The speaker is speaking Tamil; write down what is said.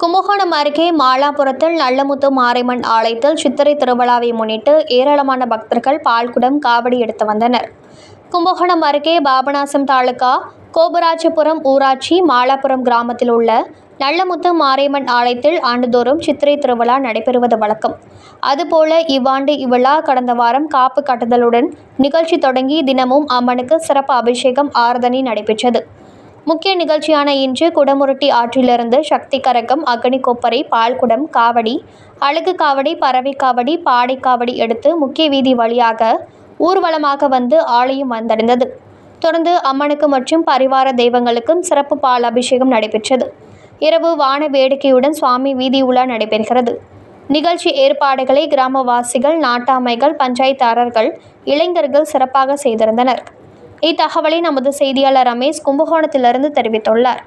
கும்பகோணம் அருகே மாலாபுரத்தில் நல்லமுத்து மாரியம்மன் ஆலயத்தில் சித்திரை திருவிழாவை முன்னிட்டு ஏராளமான பக்தர்கள் பால்குடம் காவடி எடுத்து வந்தனர். கும்பகோணம் அருகே பாபநாசம் தாலுகா கோபராஜபுரம் ஊராட்சி மாலாபுரம் கிராமத்தில் உள்ள நல்லமுத்து மாரியம்மன் ஆலயத்தில் ஆண்டுதோறும் சித்திரை திருவிழா நடைபெறுவது வழக்கம். அதுபோல இவ்வாண்டு இவ்விழா கடந்த வாரம் காப்பு கட்டுதலுடன் நிகழ்ச்சி தொடங்கி தினமும் அம்மனுக்கு சிறப்பு அபிஷேகம் ஆராதனை நடைபெற்றது. முக்கிய நிகழ்ச்சியான இன்று குடமுருட்டி ஆற்றிலிருந்து சக்தி கரகம் அக்னி கொப்பரை பால்குடம் காவடி அழகு காவடி பறவை காவடி பாடை காவடி எடுத்து முக்கிய வீதி வழியாக ஊர்வலமாக வந்து ஆலயம் வந்தடைந்தது. தொடர்ந்து அம்மனுக்கு மற்றும் பரிவார தெய்வங்களுக்கும் சிறப்பு பால் அபிஷேகம் நடைபெற்றது. இரவு வான வேடிக்கையுடன் சுவாமி வீதி உலா நடைபெறுகிறது. நிகழ்ச்சி ஏற்பாடுகளை கிராமவாசிகள் நாட்டாமைகள் பஞ்சாயத்தாரர்கள் இளைஞர்கள் சிறப்பாக செய்திருந்தனர். இத்தகவலை நமது செய்தியாளர் ரமேஷ் கும்பகோணத்திலிருந்து தெரிவித்துள்ளார்.